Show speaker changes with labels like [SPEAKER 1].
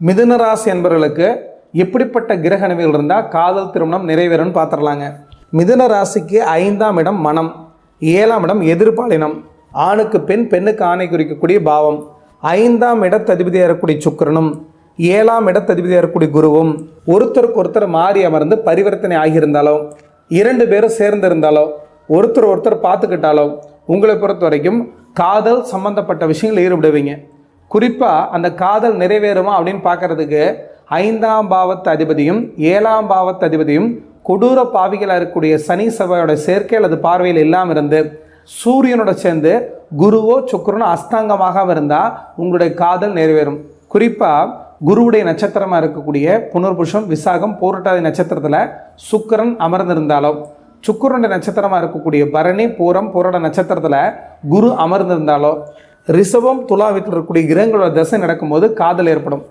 [SPEAKER 1] மிதுன ராசி என்பவர்களுக்கு எப்படிப்பட்ட கிரக நிலைகள் இருந்தால் காதல் திருமணம் நிறைவேறும்னு பார்த்துடலாங்க. மிதுன ராசிக்கு ஐந்தாம் இடம் மனம் ஏழாம் இடம் எதிர்பாலினம் ஆணுக்கு பெண் பெண்ணுக்கு ஆணை குறிக்கக்கூடிய பாவம். ஐந்தாம் இடத்ததிபதியாக இருக்கக்கூடிய சுக்கிரனும் ஏழாம் இடத்ததிபதியாக இருக்கக்கூடிய குருவும் ஒருத்தருக்கு ஒருத்தர் மாறி அமர்ந்து பரிவர்த்தனை ஆகியிருந்தாலோ இரண்டு பேரும் சேர்ந்திருந்தாலோ ஒருத்தர் ஒருத்தர் பார்த்துக்கிட்டாலோ உங்களை பொறுத்த வரைக்கும் காதல் சம்பந்தப்பட்ட விஷயங்கள் ஈடுபடுவீங்க. குறிப்பாக அந்த காதல் நிறைவேறுமா அப்படின்னு பார்க்கறதுக்கு ஐந்தாம் பாவத்து அதிபதியும் ஏழாம் பாவத்து அதிபதியும் கொடூர பாவிகளாக இருக்கக்கூடிய சனி செவ்வாயோட சேர்க்கை அல்லது பார்வையில் இல்லாமல் இருந்து சூரியனோட சேர்ந்து குருவோ சுக்கரனோ அஸ்தாங்கமாக இருந்தால் உங்களுடைய காதல் நிறைவேறும். குறிப்பாக குருவுடைய நட்சத்திரமாக இருக்கக்கூடிய புனர்புஷம் விசாகம் போரட்டாதி நட்சத்திரத்தில் சுக்கரன் அமர்ந்திருந்தாலோ சுக்கரனுடைய நட்சத்திரமாக இருக்கக்கூடிய பரணி பூரம் போராட நட்சத்திரத்தில் குரு அமர்ந்திருந்தாலோ ரிஷபம் துலா இருக்கக்கூடிய கிரகங்களோட தசை நடக்கும்போது காதல் ஏற்படும்.